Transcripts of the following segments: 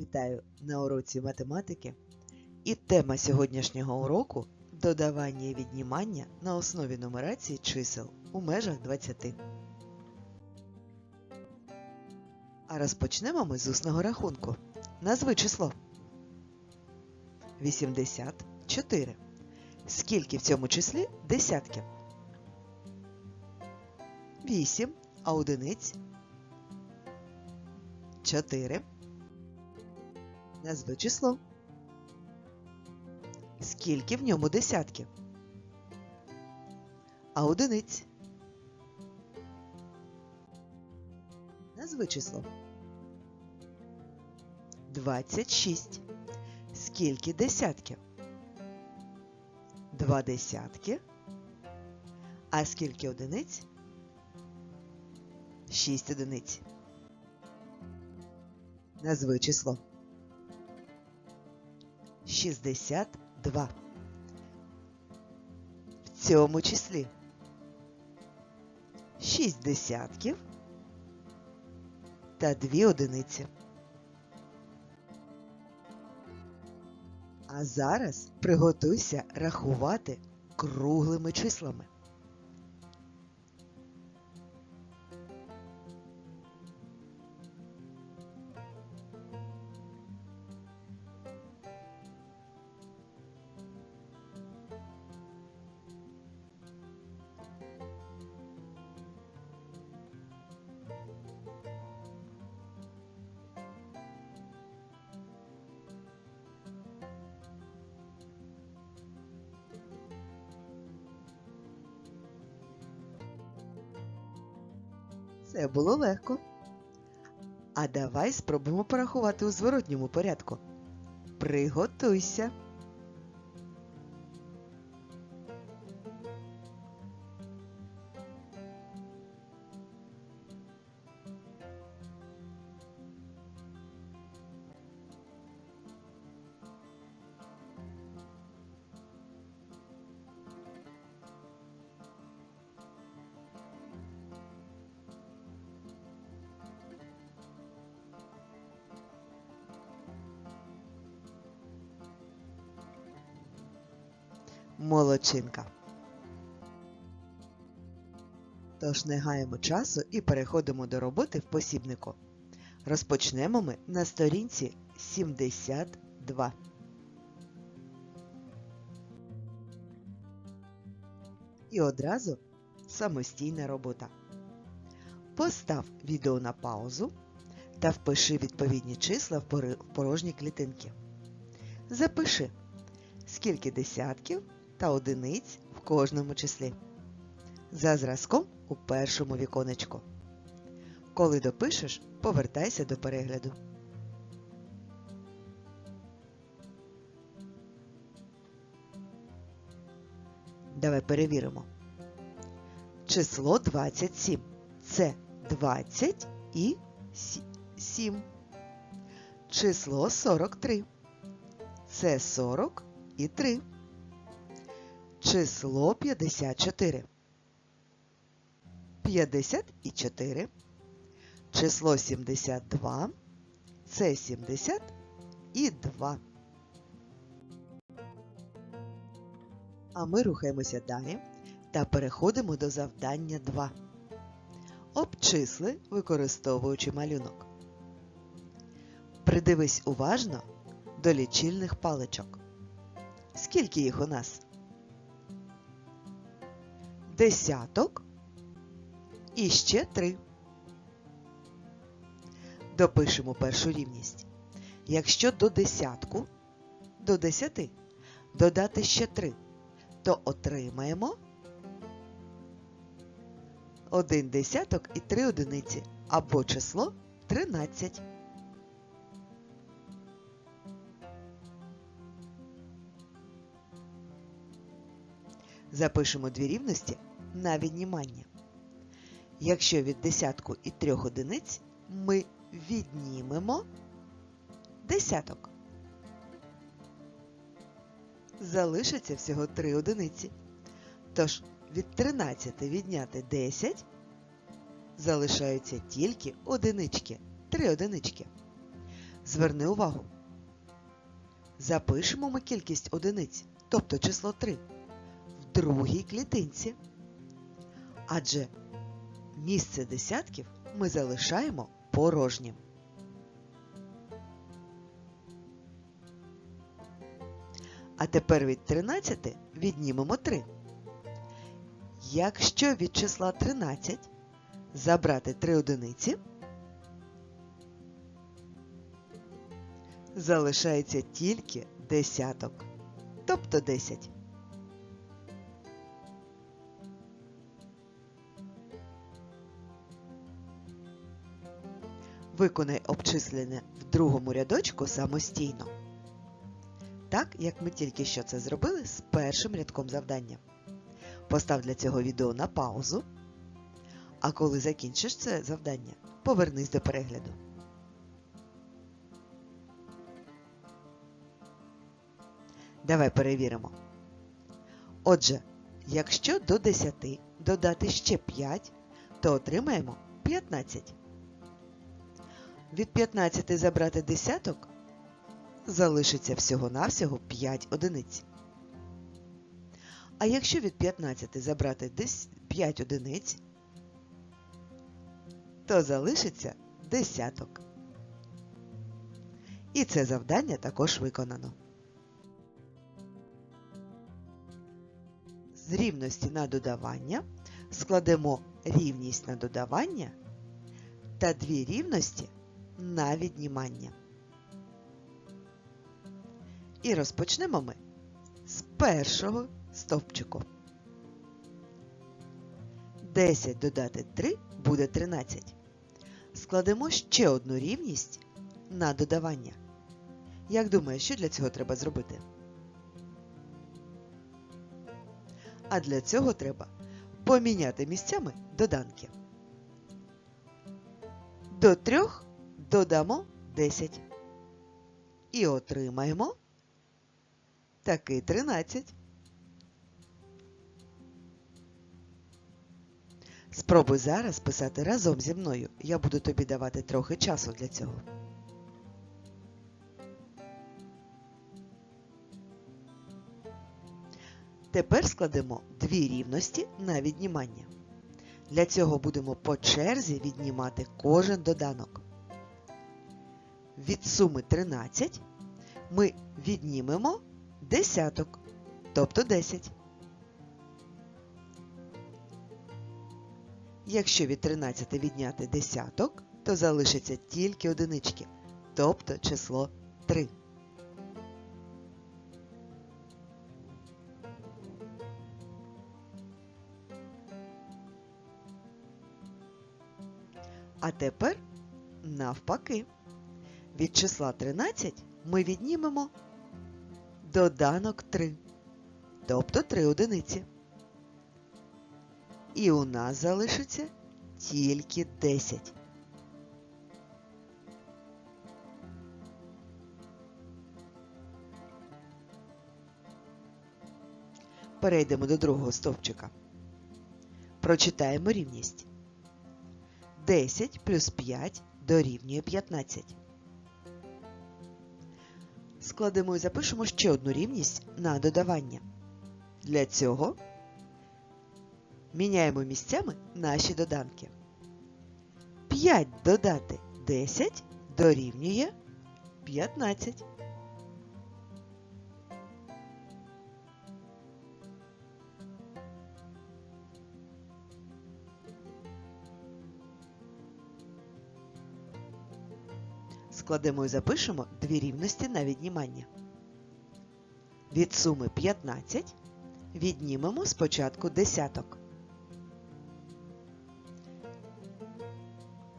Вітаю на уроці математики. І тема сьогоднішнього уроку додавання і віднімання на основі нумерації чисел у межах 20. А розпочнемо ми з усного рахунку. Назви число. 84. Скільки в цьому числі десятків? 8, а одиниць 4. Назви число. Скільки в ньому десятків? А одиниць. Назви число. 26. Скільки десятків? Два десятки. А скільки одиниць? Шість одиниць. Назви число. 62. В цьому числі 6 десятків та 2 одиниці. А зараз приготуйся рахувати круглими числами. Це було легко. А давай спробуємо порахувати у зворотньому порядку. Приготуйся. Молодчинка. Тож не гаємо часу і переходимо до роботи в посібнику. Розпочнемо ми на сторінці 72. І одразу самостійна робота. Постав відео на паузу та впиши відповідні числа в порожні клітинки. Запиши, скільки десятків та одиниць в кожному числі. За зразком у першому віконечку. Коли допишеш, повертайся до перегляду. Давай перевіримо. Число 27. Це 20 і 7. Число 43. Це 40 і 3. Число 54. 50 і 4. Число 72. Це 70 і 2. А ми рухаємося далі та переходимо до завдання 2. Обчисли, використовуючи малюнок. Придивись уважно до лічильних паличок. Скільки їх у нас? Десяток і ще три. Допишемо першу рівність. Якщо до десятку, до десяти додати ще три, то отримаємо один десяток і три одиниці або число 13. Запишемо дві рівності на віднімання. Якщо від десятку і трьох одиниць ми віднімемо десяток. Залишиться всього три одиниці. Тож від 13 відняти 10 залишаються тільки одинички, три одинички. Зверни увагу. Запишемо ми кількість одиниць, тобто число 3, в другій клітинці. Адже місце десятків ми залишаємо порожнім. А тепер від 13 віднімемо 3. Якщо від числа 13 забрати 3 одиниці, залишається тільки десяток, тобто 10. Виконай обчислення в другому рядочку самостійно. Так, як ми тільки що це зробили з першим рядком завдання. Постав для цього відео на паузу, а коли закінчиш це завдання, повернись до перегляду. Давай перевіримо. Отже, якщо до 10 додати ще 5, то отримаємо 15. Від 15 забрати десяток залишиться всього-навсього 5 одиниць. А якщо від 15 забрати 5 одиниць, то залишиться десяток. І це завдання також виконано. З рівності на додавання складемо рівність на додавання та дві рівності на віднімання. І розпочнемо ми з першого стовпчику. 10 додати 3 буде 13. Складемо ще одну рівність на додавання. Як думаєш, що для цього треба зробити? А для цього треба поміняти місцями доданки. До 3 додамо 10. І отримаємо таки 13. Спробуй зараз писати разом зі мною. Я буду тобі давати трохи часу для цього. Тепер складемо дві рівності на віднімання. Для цього будемо по черзі віднімати кожен доданок. Від суми 13 ми віднімемо десяток, тобто 10. Якщо від 13 відняти десяток, то залишиться тільки одинички, тобто число 3. А тепер навпаки. Від числа 13 ми віднімемо доданок 3, тобто 3 одиниці. І у нас залишиться тільки 10. Перейдемо до другого стовпчика. Прочитаємо рівність. 10 плюс 5 дорівнює 15. Складемо і запишемо ще одну рівність на додавання. Для цього міняємо місцями наші доданки. 5 додати 10 дорівнює 15. Складемо і запишемо дві рівності на віднімання. Від суми 15 віднімемо спочатку десяток.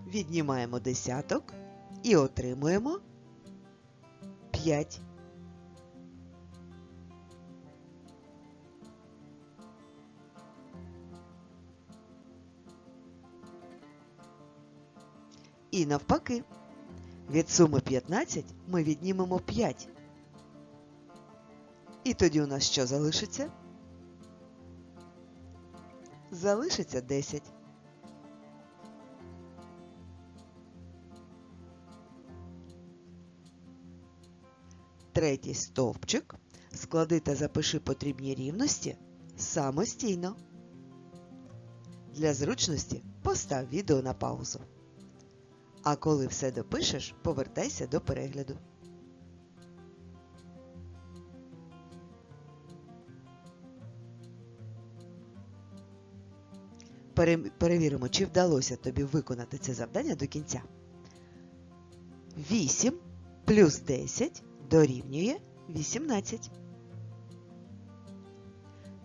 Віднімаємо десяток і отримуємо 5. І навпаки. Від суми 15 ми віднімемо 5. І тоді у нас що залишиться? Залишиться 10. третій стовпчик, склади та запиши потрібні рівності самостійно. Для зручності постав відео на паузу. А коли все допишеш, повертайся до перегляду. Перевіримо, чи вдалося тобі виконати це завдання до кінця. 8 плюс 10 дорівнює 18.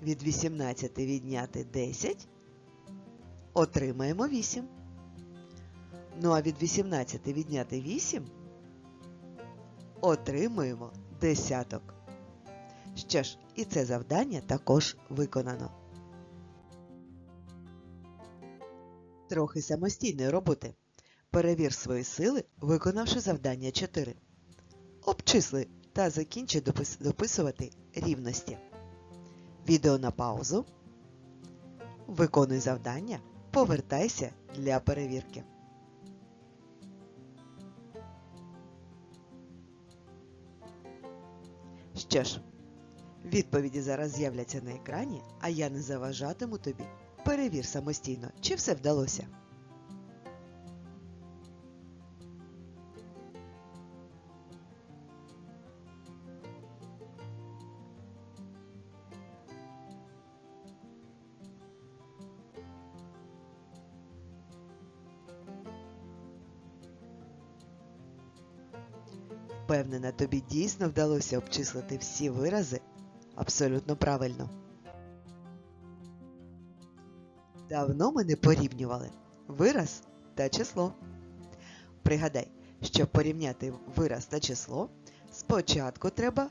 Від 18 відняти 10 отримаємо 8. Ну а від 18 відняти 8 отримуємо десяток. Що ж, і це завдання також виконано. Трохи самостійної роботи. Перевір свої сили, виконавши завдання 4. Обчисли та закінчи допис- дописувати рівності. Відео на паузу. Виконуй завдання. Повертайся для перевірки. Що ж, відповіді зараз з'являться на екрані, а я не заважатиму тобі. Перевір самостійно, чи все вдалося. Впевнена, тобі дійсно вдалося обчислити всі вирази абсолютно правильно. Давно ми не порівнювали вираз та число. Пригадай, щоб порівняти вираз та число, спочатку треба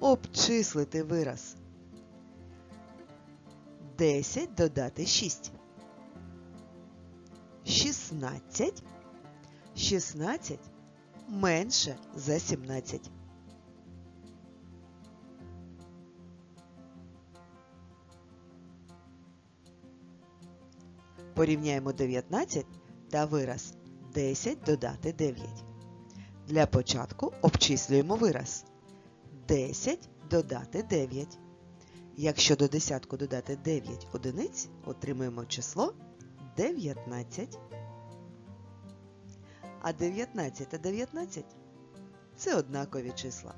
обчислити вираз. 10 додати 6. 16. 16 менше за 17. Порівняємо 19 та вираз 10 додати 9. Для початку обчислюємо вираз 10 додати 9. Якщо до десятку додати 9 одиниць, отримаємо число 19. А 19 та 19 це однакові числа.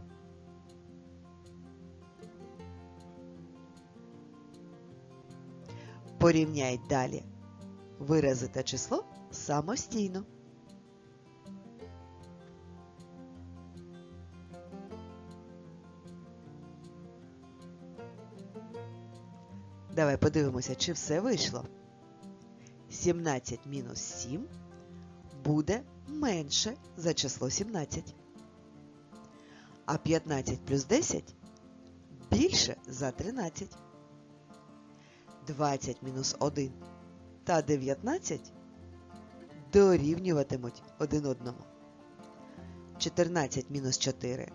Порівняй далі вирази та число самостійно. Давай подивимося, чи все вийшло. 17 мінус 7 буде менше за число 17. А 15 плюс 10 більше за 13. 20 мінус 1 та 19 дорівнюватимуть один одному. 14 мінус 4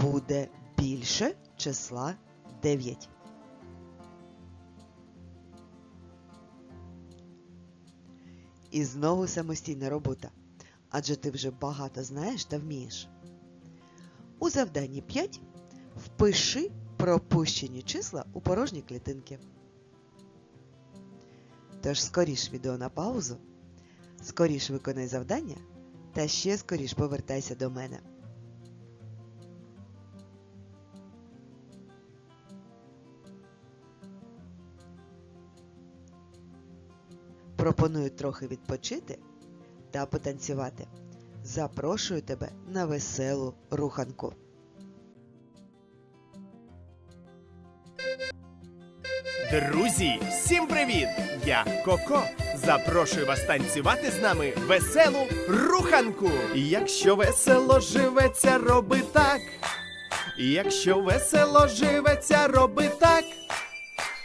буде більше числа 9. І знову самостійна робота. Адже ти вже багато знаєш та вмієш. У завданні 5 впиши пропущені числа у порожні клітинки. Тож скоріш відео на паузу, скоріш виконай завдання та ще скоріш повертайся до мене. Пропоную трохи відпочити та потанцювати. Запрошую тебе на веселу руханку. Друзі, всім привіт! Я Коко. Запрошую вас танцювати з нами веселу руханку. Якщо весело живеться, роби так. Якщо весело живеться, роби так.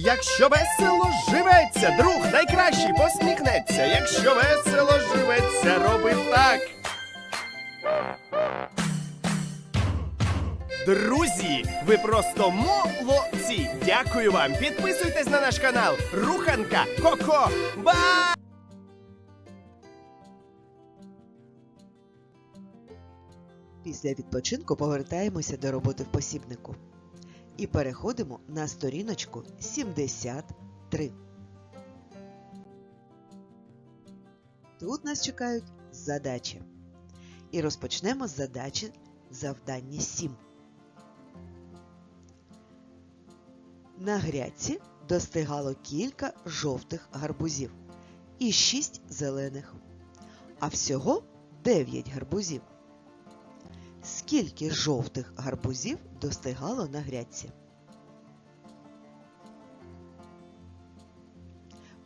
Якщо весело живеться, друг найкращий посміхнеться. Якщо весело живеться, роби так. Друзі, ви просто молодці! Дякую вам! Підписуйтесь на наш канал Руханка Коко. Ба! Після відпочинку повертаємося до роботи в посібнику і переходимо на сторіночку 73. Тут нас чекають задачі. І розпочнемо з задачі завдання 7. На грядці достигало кілька жовтих гарбузів і 6 зелених, а всього 9 гарбузів. Скільки жовтих гарбузів достигало на грядці?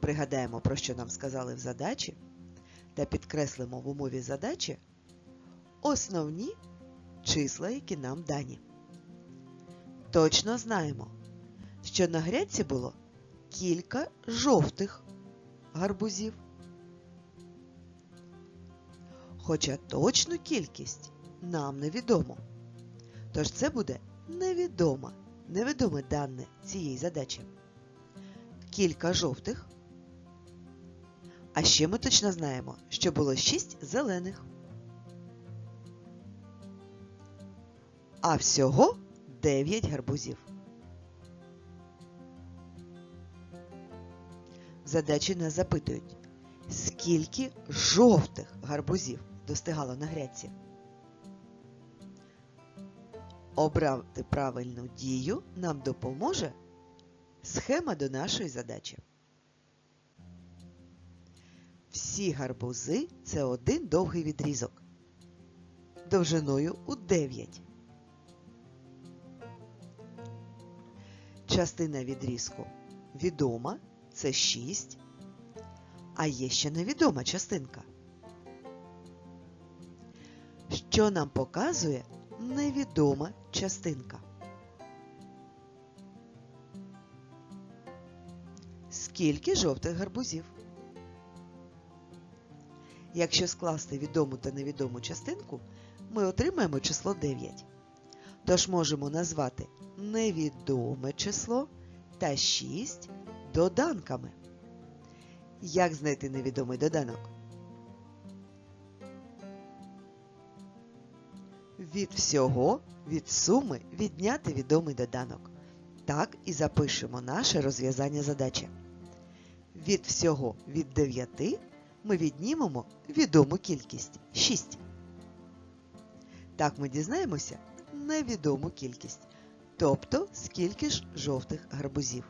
Пригадаємо, про що нам сказали в задачі, та підкреслимо в умові задачі основні числа, які нам дані. Точно знаємо, що на грядці було кілька жовтих гарбузів. Хоча точну кількість нам невідомо. Тож це буде невідома, невідоме дане цієї задачі. Кілька жовтих. А ще ми точно знаємо, що було 6 зелених. А всього 9 гарбузів. Задачі нас запитують, скільки жовтих гарбузів достигало на грядці. Обрати правильну дію нам допоможе схема до нашої задачі. Всі гарбузи це один довгий відрізок довжиною у 9. Частина відрізку відома це 6, а є ще невідома частинка. Що нам показує невідома частинка. Скільки жовтих гарбузів? Якщо скласти відому та невідому частинку, ми отримаємо число 9. Тож можемо назвати невідоме число та 6 доданками. Як знайти невідомий доданок? Від всього, від суми відняти відомий доданок. Так і запишемо наше розв'язання задачі. Від всього від 9 ми віднімемо відому кількість 6. Так ми дізнаємося невідому кількість, тобто скільки ж жовтих гарбузів.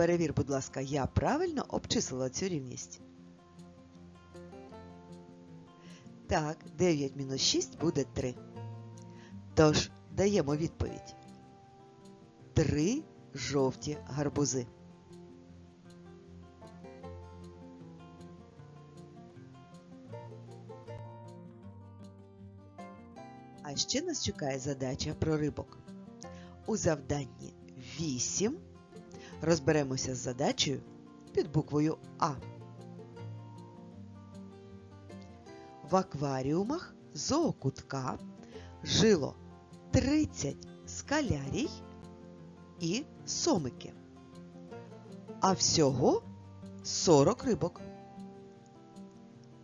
Перевір, будь ласка, я правильно обчислила цю рівність? Так, 9 мінус 6 буде 3. Тож, даємо відповідь. 3 жовті гарбузи. А ще нас чекає задача про рибок. У завданні 8 розберемося з задачею під буквою А. В акваріумах зоокутка жило 30 скалярій і сомики, а всього 40 рибок.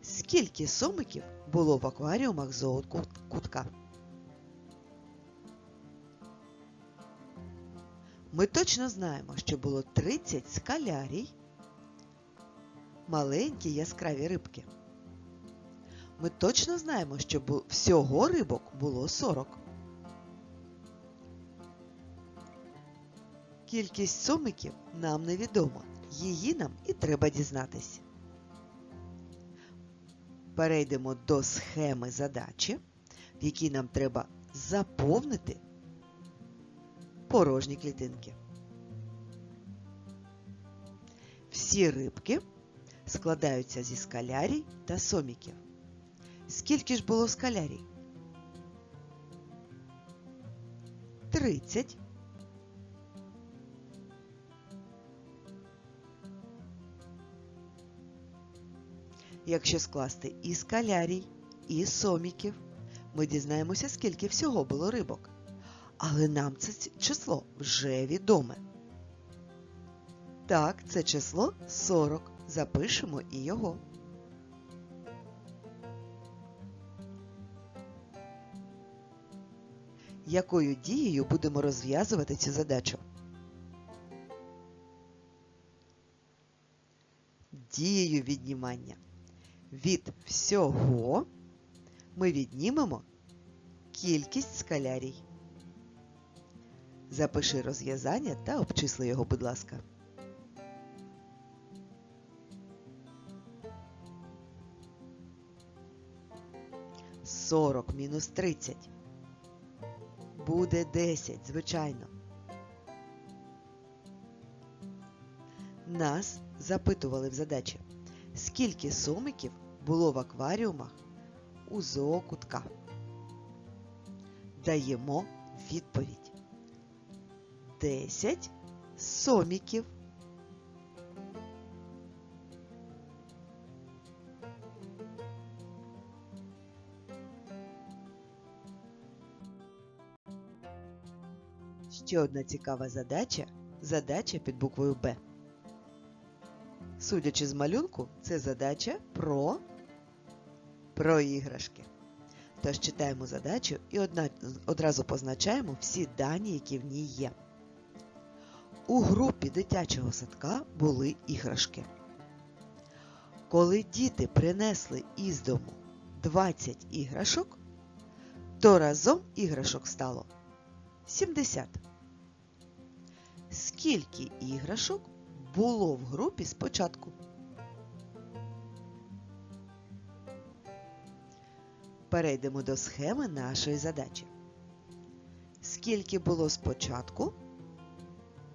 Скільки сомиків було в акваріумах зоокутка? Ми точно знаємо, що було 30 скалярій, маленькі яскраві рибки. Ми точно знаємо, що всього рибок було 40. Кількість сомиків нам невідома. Її нам і треба дізнатися. Перейдемо до схеми задачі, в якій нам треба заповнити порожні клітинки. Всі рибки складаються зі скалярій та соміків. Скільки ж було скалярій? 30. Якщо скласти і скалярій, і соміків, ми дізнаємося, скільки всього було рибок. Але нам це число вже відоме. Так, це число 40. Запишемо і його. Якою дією будемо розв'язувати цю задачу? Дією віднімання. Від всього ми віднімемо кількість скалярій. Запиши розв'язання та обчисли його, будь ласка. Сорок мінус тридцять. Буде десять, звичайно. Нас запитували в задачі, скільки сомиків було в акваріумах у зоокутка. Даємо відповідь. 10 соміків. Ще одна цікава задача задача під буквою Б. Судячи з малюнку, це задача про, про іграшки. Тож читаємо задачу і одразу позначаємо всі дані, які в ній є. У групі дитячого садка були іграшки. Коли діти принесли із дому 20 іграшок, то разом іграшок стало 70. Скільки іграшок було в групі спочатку? Перейдемо до схеми нашої задачі. Скільки було спочатку,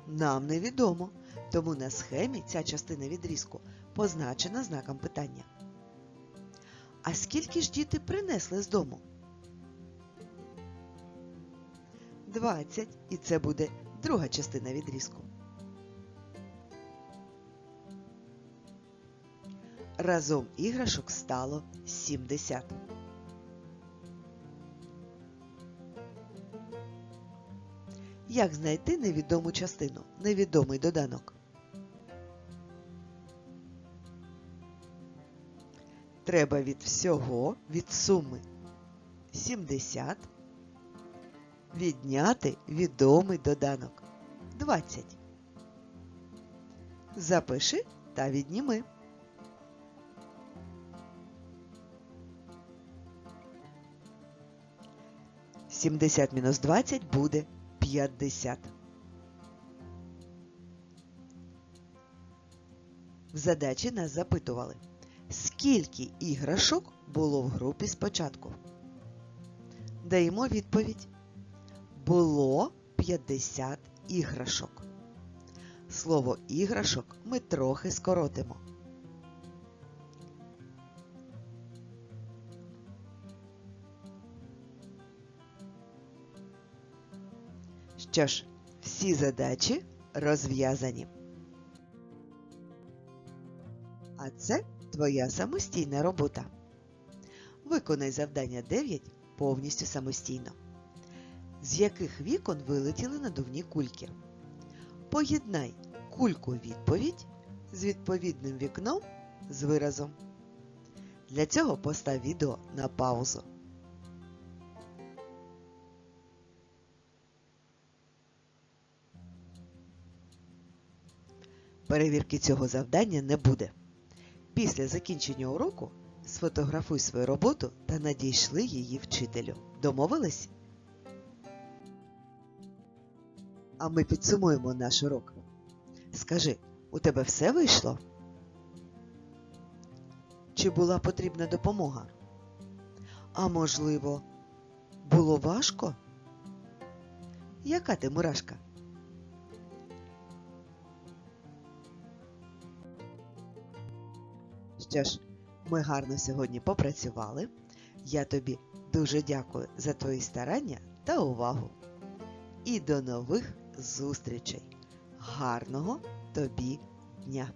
нам невідомо, тому на схемі ця частина відрізку позначена знаком питання. А скільки ж діти принесли з дому? 20, і це буде друга частина відрізку. Разом іграшок стало 70. Як знайти невідому частину, невідомий доданок? Треба від всього, від суми 70 відняти відомий доданок 20. Запиши та відніми. Сімдесят мінус двадцять буде п'ятдесят. В задачі нас запитували, скільки іграшок було в групі спочатку. Даємо відповідь. Було 50 іграшок. Слово іграшок ми трохи скоротимо. Що ж, всі задачі розв'язані. А це твоя самостійна робота. Виконай завдання 9 повністю самостійно. З яких вікон вилетіли надувні кульки? Поєднай кульку відповідь з відповідним вікном з виразом. Для цього постав відео на паузу. Перевірки цього завдання не буде. Після закінчення уроку сфотографуй свою роботу та надійшли її вчителю. Домовились? А ми підсумуємо наш урок. Скажи, у тебе все вийшло? Чи була потрібна допомога? А можливо, було важко? Яка ти мурашка? Що ж, ми гарно сьогодні попрацювали. Я тобі дуже дякую за твої старання та увагу. І до нових зустрічей. Гарного тобі дня!